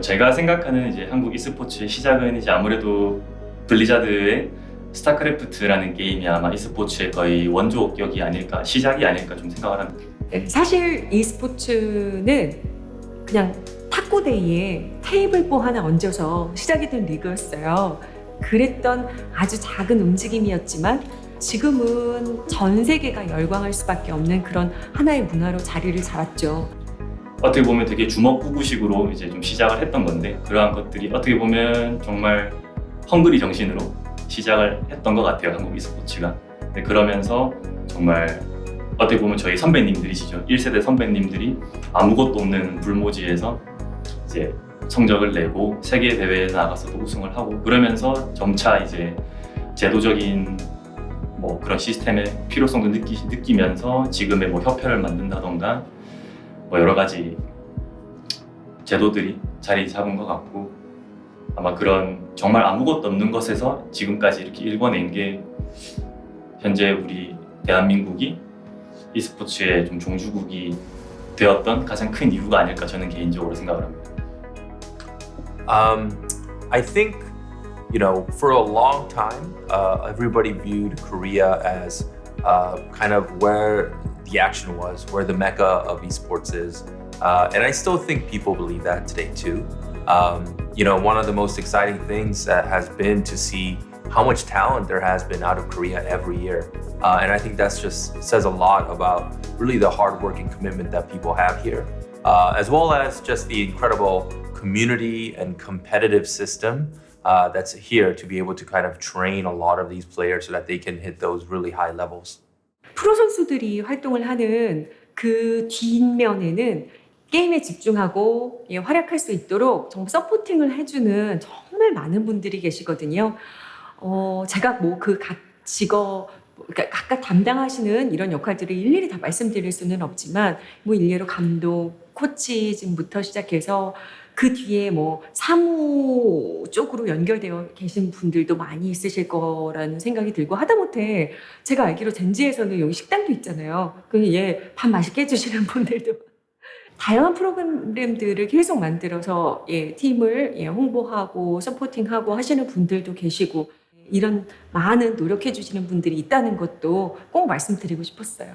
제가 생각하는 이제 한국 e스포츠의 시작은 이제 아무래도 블리자드의 스타크래프트라는 게임이 아마 e스포츠의 거의 원조격이 아닐까 시작이 아닐까 좀 생각을 합니다. 네, 사실 e스포츠는 그냥 탁구데이에 테이블보 하나 얹어서 시작이 된 리그였어요. 그랬던 아주 작은 움직임이었지만 지금은 전 세계가 열광할 수밖에 없는 그런 하나의 문화로 자리를 잡았죠. 어떻게 보면 되게 주먹구구식으로 이제 좀 시작을 했던 건데 그러한 것들이 어떻게 보면 정말 헝그리 정신으로 시작을 했던 것 같아요 한국 e스포츠가. 근데 그러면서 정말 어떻게 보면 저희 선배님들이시죠. 1세대 선배님들이 아무것도 없는 불모지에서 이제 성적을 내고 세계 대회에 나가서도 우승을 하고 그러면서 점차 이제 제도적인 뭐 그런 시스템의 필요성도 느끼, 느끼면서 지금의 뭐 협회를 만든다던가 뭐 여러 가지 제도들이 자리 잡은 것 같고 아마 그런 정말 아무것도 없는 것에서 지금까지 이렇게 일궈낸 게 현재 우리 대한민국이 e스포츠의 좀 종주국이 되었던 가장 큰 이유가 아닐까 저는 개인적으로 생각을 합니다. Um, I think, you know, for a long time, uh, everybody viewed Korea as uh, kind of where the action was, where the mecca of esports is. Uh, and I still think people believe that today too. Um, you know, one of the most exciting things that has been to see how much talent there has been out of Korea every year. Uh, and I think that's just says a lot about really the hard work and commitment that people have here, uh, as well as just the incredible community and competitive system uh, that's here to be able to kind of train a lot of these players so that they can hit those really high levels. 프로 선수들이 활동을 하는 그 뒷면에는 게임에 집중하고 예, 활약할 수 있도록 정말 서포팅을 해주는 정말 많은 분들이 계시거든요. 어, 제가 뭐 그 각 직업 그러니까 각각 담당하시는 이런 역할들을 일일이 다 말씀드릴 수는 없지만 뭐 일례로 감독, 코치진부터 시작해서 그 뒤에 뭐 사무 쪽으로 연결되어 계신 분들도 많이 있으실 거라는 생각이 들고 하다못해 제가 알기로 젠지에서는 여기 식당도 있잖아요. 그예밥 맛있게 해주시는 분들도 다양한 프로그램들을 계속 만들어서 예, 팀을 예, 홍보하고 서포팅하고 하시는 분들도 계시고 이런 많은 노력해 주시는 분들이 있다는 것도 꼭 말씀드리고 싶었어요.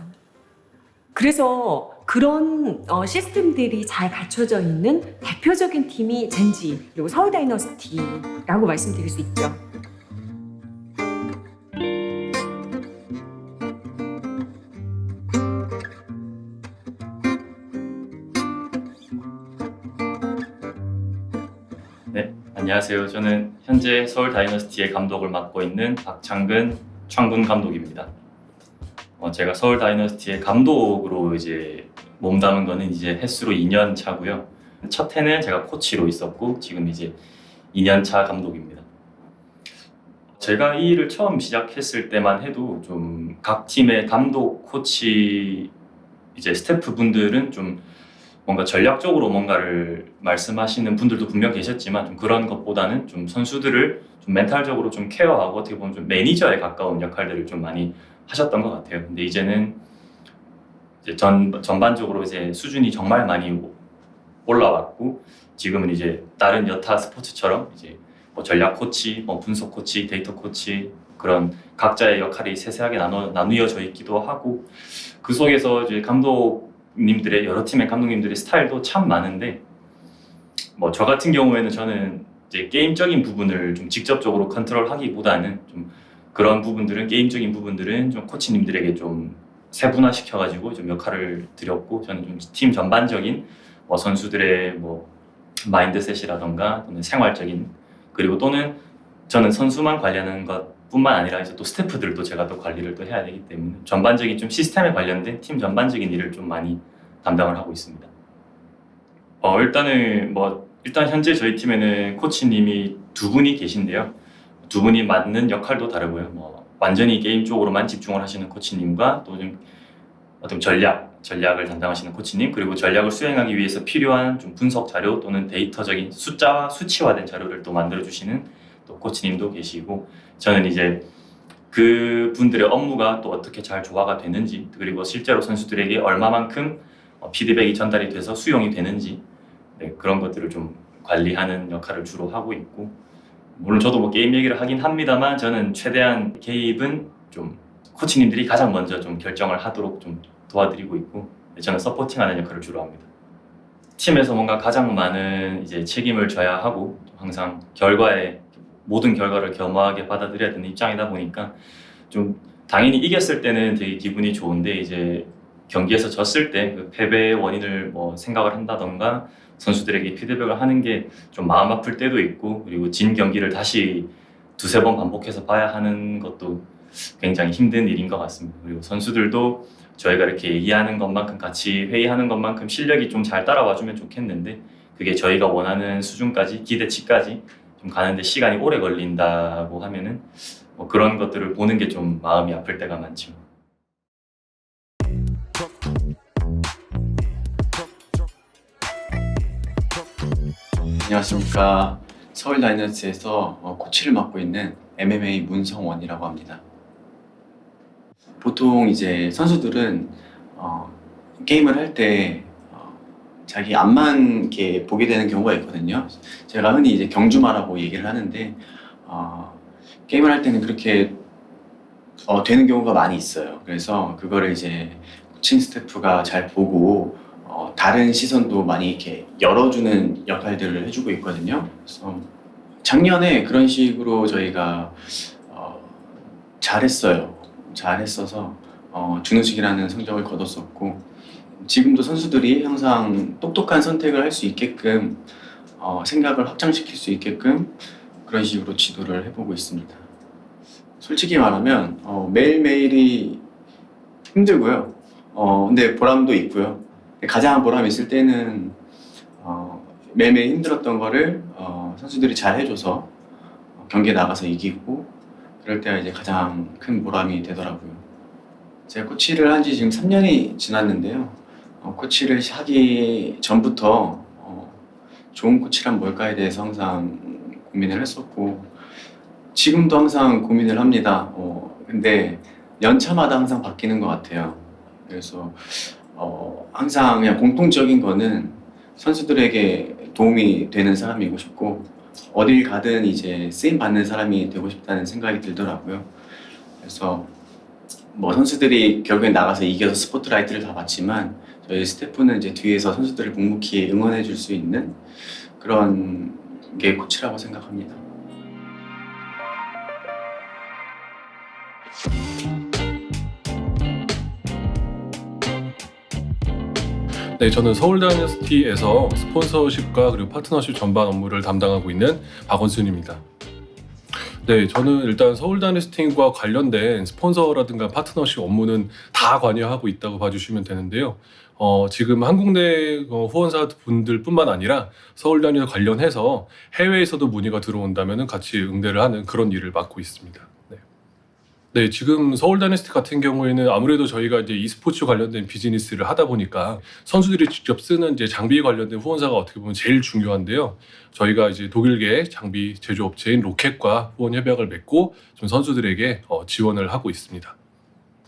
그래서 그런 어, 시스템들이 잘 갖춰져 있는 대표적인 팀이 젠지 그리고 서울 다이너스티라고 말씀드릴 수 있죠. 네, 안녕하세요. 저는 현재 서울 다이너스티의 감독을 맡고 있는 박창근 창군 감독입니다. 어, 제가 서울 다이너스티의 감독으로 이제 몸담은 거는 이제 횟수로 2년 차고요. 첫 해는 제가 코치로 있었고 지금 이제 2년 차 감독입니다. 제가 이 일을 처음 시작했을 때만 해도 좀 각 팀의 감독, 코치 이제 스태프 분들은 좀 뭔가 전략적으로 뭔가를 말씀하시는 분들도 분명 계셨지만 좀 그런 것보다는 좀 선수들을 좀 멘탈적으로 좀 케어하고 어떻게 보면 좀 매니저에 가까운 역할들을 좀 많이 하셨던 것 같아요. 근데 이제는 이제 전 전반적으로 이제 수준이 정말 많이 오- 올라왔고 지금은 이제 다른 여타 스포츠처럼 이제 뭐 전략 코치, 뭐 분석 코치, 데이터 코치 그런 각자의 역할이 세세하게 나눠 나누어져 있기도 하고 그 속에서 이제 감독님들의 여러 팀의 감독님들의 스타일도 참 많은데 뭐 저 같은 경우에는 저는 이제 게임적인 부분을 좀 직접적으로 컨트롤하기보다는 좀 그런 부분들은 게임적인 부분들은 좀 코치님들에게 좀 세분화 시켜가지고 좀 역할을 드렸고 저는 좀 팀 전반적인 뭐 선수들의 뭐 마인드셋이라던가 또는 생활적인 그리고 또는 저는 선수만 관리하는 것뿐만 아니라 이제 또 스태프들도 제가 또 관리를 또 해야 되기 때문에 전반적인 좀 시스템에 관련된 팀 전반적인 일을 좀 많이 담당을 하고 있습니다. 어 일단은 뭐 일단 현재 저희 팀에는 코치님이 두 분이 계신데요. 두 분이 맡는 역할도 다르고요. 뭐 완전히 게임 쪽으로만 집중을 하시는 코치님과 또 좀 어떤 전략, 전략을 담당하시는 코치님 그리고 전략을 수행하기 위해서 필요한 좀 분석 자료 또는 데이터적인 숫자와 수치화된 자료를 또 만들어 주시는 또 코치님도 계시고 저는 이제 그 분들의 업무가 또 어떻게 잘 조화가 되는지 그리고 실제로 선수들에게 얼마만큼 어, 피드백이 전달이 돼서 수용이 되는지 네, 그런 것들을 좀 관리하는 역할을 주로 하고 있고 물론 저도 뭐 게임 얘기를 하긴 합니다만 저는 최대한 개입은 좀 코치님들이 가장 먼저 좀 결정을 하도록 좀 도와드리고 있고 저는 서포팅하는 역할을 주로 합니다. 팀에서 뭔가 가장 많은 이제 책임을 져야 하고 항상 결과에 모든 결과를 겸허하게 받아들여야 되는 입장이다 보니까 좀 당연히 이겼을 때는 되게 기분이 좋은데 이제 경기에서 졌을 때 그 패배의 원인을 뭐 생각을 한다던가 선수들에게 피드백을 하는 게 좀 마음 아플 때도 있고 그리고 진 경기를 다시 두세 번 반복해서 봐야 하는 것도 굉장히 힘든 일인 것 같습니다. 그리고 선수들도 저희가 이렇게 얘기하는 것만큼 같이 회의하는 것만큼 실력이 좀 잘 따라와 주면 좋겠는데 그게 저희가 원하는 수준까지 기대치까지 좀 가는데 시간이 오래 걸린다고 하면은 뭐 그런 것들을 보는 게 좀 마음이 아플 때가 많죠. 안녕하십니까. 서울 다이너스에서 어, 코치를 맡고 있는 MMA 문성원이라고 합니다. 보통 이제 선수들은 어, 게임을 할때 어, 자기 앞만 이렇게 보게 되는 경우가 있거든요. 제가 흔히 이제 경주마라고 얘기를 하는데 어, 게임을 할 때는 그렇게 어, 되는 경우가 많이 있어요. 그래서 그거를 이제 코칭 스태프가 잘 보고 어, 다른 시선도 많이 이렇게 열어주는 역할들을 해주고 있거든요. 그래서 작년에 그런 식으로 저희가 어, 잘했어요. 잘했어서 어, 준우승이라는 성적을 거뒀었고 지금도 선수들이 항상 똑똑한 선택을 할 수 있게끔 어, 생각을 확장시킬 수 있게끔 그런 식으로 지도를 해보고 있습니다. 솔직히 말하면 어, 매일매일이 힘들고요. 어, 근데 보람도 있고요. 가장 보람 있을 때는 어, 매일매일 힘들었던 거를 어, 선수들이 잘 해줘서 어, 경기에 나가서 이기고 그럴 때가 이제 가장 큰 보람이 되더라고요. 제가 코치를 한 지 지금 3년이 지났는데요. 어, 코치를 하기 전부터 어, 좋은 코치란 뭘까에 대해서 항상 고민을 했었고 지금도 항상 고민을 합니다. 어, 근데 연차마다 항상 바뀌는 것 같아요. 그래서 어, 항상 그냥 공통적인 거는 선수들에게 도움이 되는 사람이고 싶고 어딜 가든 이제 쓰임 받는 사람이 되고 싶다는 생각이 들더라고요. 그래서 뭐 선수들이 결국에 나가서 이겨서 스포트라이트를 다 받지만 저희 스태프는 이제 뒤에서 선수들을 묵묵히 응원해 줄 수 있는 그런 게 코치라고 생각합니다. 네, 저는 서울 다이너스티에서 스폰서십과 그리고 파트너십 전반 업무를 담당하고 있는 박원순입니다. 네, 저는 일단 서울 다이너스티과 관련된 스폰서라든가 파트너십 업무는 다 관여하고 있다고 봐주시면 되는데요. 어, 지금 한국 내 어, 후원사 분들뿐만 아니라 서울 다이너스 관련해서 해외에서도 문의가 들어온다면 같이 응대를 하는 그런 일을 맡고 있습니다. 네. 네, 지금 서울 다이너스티 같은 경우에는 아무래도 저희가 이제 e스포츠 관련된 비즈니스를 하다 보니까 선수들이 직접 쓰는 이제 장비 관련된 후원사가 어떻게 보면 제일 중요한데요. 저희가 이제 독일계 장비 제조업체인 로켓과 후원 협약을 맺고 좀 선수들에게 어, 지원을 하고 있습니다.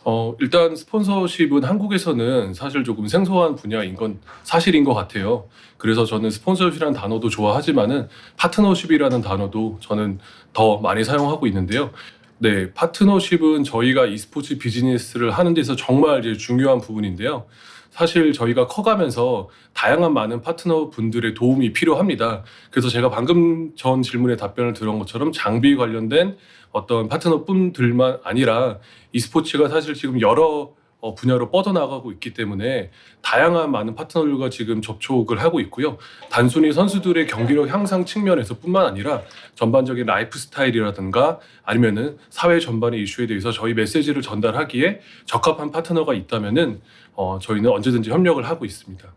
어, 일단 스폰서십은 한국에서는 사실 조금 생소한 분야인 건 사실인 것 같아요. 그래서 저는 스폰서십이라는 단어도 좋아하지만은 파트너십이라는 단어도 저는 더 많이 사용하고 있는데요. 네, 파트너십은 저희가 e스포츠 비즈니스를 하는 데서 정말 이제 중요한 부분인데요. 사실 저희가 커가면서 다양한 많은 파트너 분들의 도움이 필요합니다. 그래서 제가 방금 전 질문에 답변을 들은 것처럼 장비 관련된 어떤 파트너 분들만 아니라 e스포츠가 사실 지금 여러 어, 분야로 뻗어나가고 있기 때문에 다양한 많은 파트너들과 지금 접촉을 하고 있고요. 단순히 선수들의 경기력 향상 측면에서뿐만 아니라 전반적인 라이프 스타일이라든가 아니면은 사회 전반의 이슈에 대해서 저희 메시지를 전달하기에 적합한 파트너가 있다면은 어, 저희는 언제든지 협력을 하고 있습니다.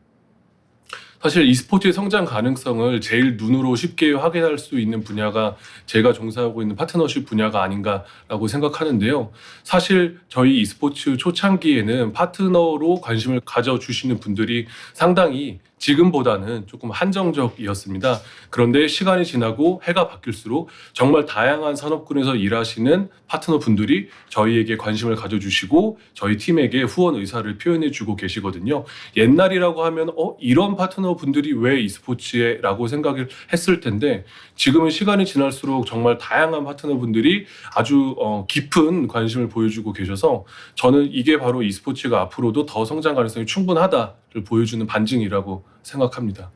사실 e스포츠의 성장 가능성을 제일 눈으로 쉽게 확인할 수 있는 분야가 제가 종사하고 있는 파트너십 분야가 아닌가라고 생각하는데요. 사실 저희 e스포츠 초창기에는 파트너로 관심을 가져주시는 분들이 상당히 지금보다는 조금 한정적이었습니다. 그런데 시간이 지나고 해가 바뀔수록 정말 다양한 산업군에서 일하시는 파트너 분들이 저희에게 관심을 가져주시고 저희 팀에게 후원 의사를 표현해주고 계시거든요. 옛날이라고 하면 어 이런 파트너 분들이 왜 e스포츠에라고 생각을 했을 텐데 지금은 시간이 지날수록 정말 다양한 파트너 분들이 아주 어, 깊은 관심을 보여주고 계셔서 저는 이게 바로 e스포츠가 앞으로도 더 성장 가능성이 충분하다를 보여주는 반증이라고 생각합니다.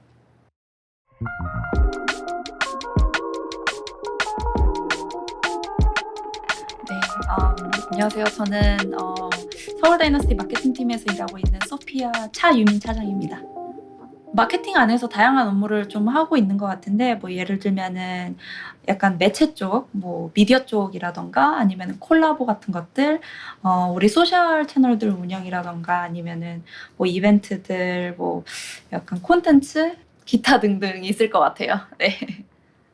네, 음, 안녕하세요. 저는 어, 서울 다이너스티 마케팅팀에서 일하고 있는 소피아 차유민 차장입니다. 마케팅 안에서 다양한 업무를 좀 하고 있는 것 같은데, 뭐 예를 들면은 약간 매체 쪽, 뭐 미디어 쪽이라던가 아니면 콜라보 같은 것들, 어, 우리 소셜 채널들 운영이라던가 아니면은 뭐 이벤트들, 뭐 약간 콘텐츠, 기타 등등 있을 것 같아요. 네.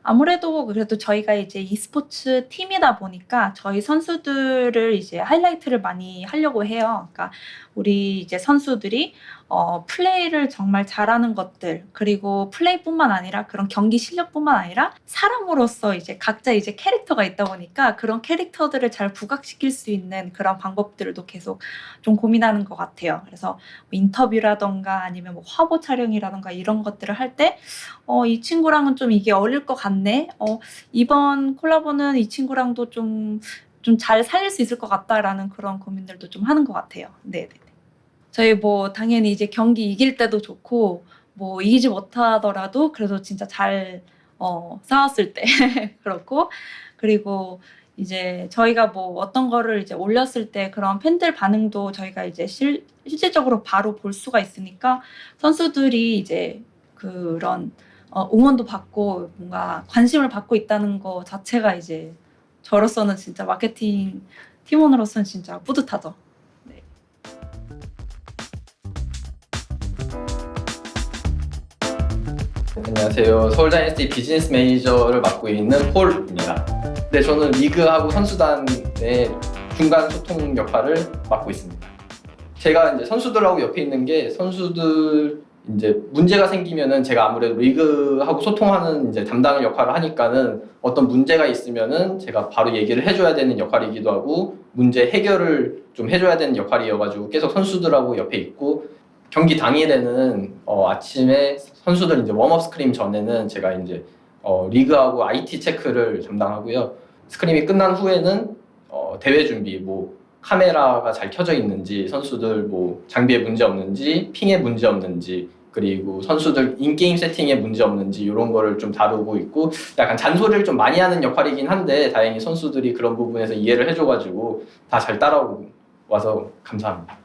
아무래도 그래도 저희가 이제 e스포츠 팀이다 보니까 저희 선수들을 이제 하이라이트를 많이 하려고 해요. 그러니까 우리 이제 선수들이 어, 플레이를 정말 잘하는 것들 그리고 플레이뿐만 아니라 그런 경기 실력뿐만 아니라 사람으로서 이제 각자 이제 캐릭터가 있다 보니까 그런 캐릭터들을 잘 부각시킬 수 있는 그런 방법들도 계속 좀 고민하는 것 같아요. 그래서 뭐 인터뷰라던가 아니면 뭐 화보 촬영이라던가 이런 것들을 할 때 어, 이 친구랑은 좀 이게 어울릴 것 같네. 어, 이번 콜라보는 이 친구랑도 좀 좀 잘 살릴 수 있을 것 같다라는 그런 고민들도 좀 하는 것 같아요. 네, 네. 저희 뭐 당연히 이제 경기 이길 때도 좋고 뭐 이기지 못하더라도 그래도 진짜 잘 어, 싸웠을 때 그렇고 그리고 이제 저희가 뭐 어떤 거를 이제 올렸을 때 그런 팬들 반응도 저희가 이제 실, 실질적으로 바로 볼 수가 있으니까 선수들이 이제 그런 어, 응원도 받고 뭔가 관심을 받고 있다는 거 자체가 이제 저로서는 진짜 마케팅 팀원으로서는 진짜 뿌듯하죠. 안녕하세요. 서울 다이너스티 비즈니스 매니저를 맡고 있는 폴입니다. 네, 저는 리그하고 선수단의 중간 소통 역할을 맡고 있습니다. 제가 이제 선수들하고 옆에 있는 게 선수들 이제 문제가 생기면은 제가 아무래도 리그하고 소통하는 이제 담당 역할을 하니까는 어떤 문제가 있으면은 제가 바로 얘기를 해줘야 되는 역할이기도 하고 문제 해결을 좀 해줘야 되는 역할이어가지고 계속 선수들하고 옆에 있고 경기 당일에는 어, 아침에 선수들 이제 웜업 스크림 전에는 제가 이제 어, 리그하고 IT 체크를 담당하고요. 스크림이 끝난 후에는 어, 대회 준비, 뭐 카메라가 잘 켜져 있는지, 선수들 뭐 장비에 문제 없는지, 핑에 문제 없는지, 그리고 선수들 인게임 세팅에 문제 없는지 이런 거를 좀 다루고 있고 약간 잔소리를 좀 많이 하는 역할이긴 한데 다행히 선수들이 그런 부분에서 이해를 해줘가지고 다 잘 따라와서 감사합니다.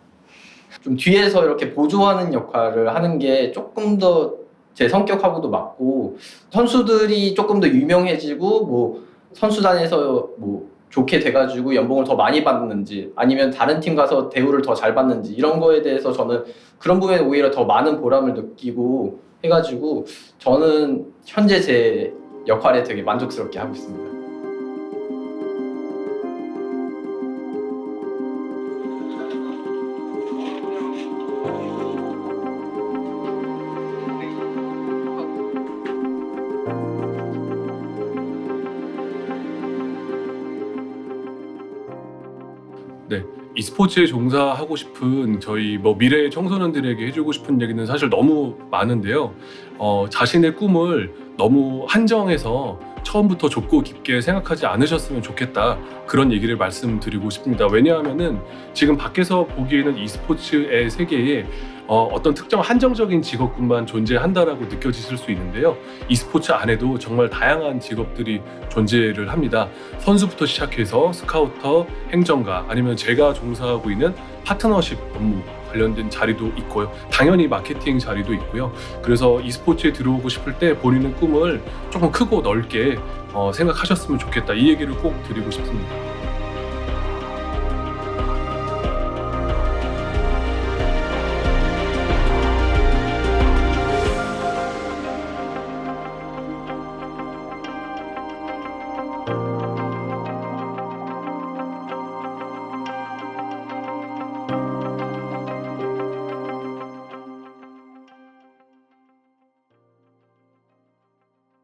좀 뒤에서 이렇게 보조하는 역할을 하는 게 조금 더 제 성격하고도 맞고 선수들이 조금 더 유명해지고 뭐 선수단에서 뭐 좋게 돼가지고 연봉을 더 많이 받는지 아니면 다른 팀 가서 대우를 더 잘 받는지 이런 거에 대해서 저는 그런 부분에 오히려 더 많은 보람을 느끼고 해가지고 저는 현재 제 역할에 되게 만족스럽게 하고 있습니다. E스포츠에 종사하고 싶은 저희 뭐 미래의 청소년들에게 해주고 싶은 얘기는 사실 너무 많은데요. 어, 자신의 꿈을 너무 한정해서 처음부터 좁고 깊게 생각하지 않으셨으면 좋겠다 그런 얘기를 말씀드리고 싶습니다. 왜냐하면은 지금 밖에서 보기에는 e스포츠의 세계에 어, 어떤 특정 한정적인 직업군만 존재한다라고 느껴지실 수 있는데요. e스포츠 안에도 정말 다양한 직업들이 존재를 합니다. 선수부터 시작해서 스카우터, 행정가 아니면 제가 종사하고 있는 파트너십 업무 관련된 자리도 있고요. 당연히 마케팅 자리도 있고요. 그래서 e스포츠에 들어오고 싶을 때 본인의 꿈을 조금 크고 넓게 어, 생각하셨으면 좋겠다. 이 얘기를 꼭 드리고 싶습니다.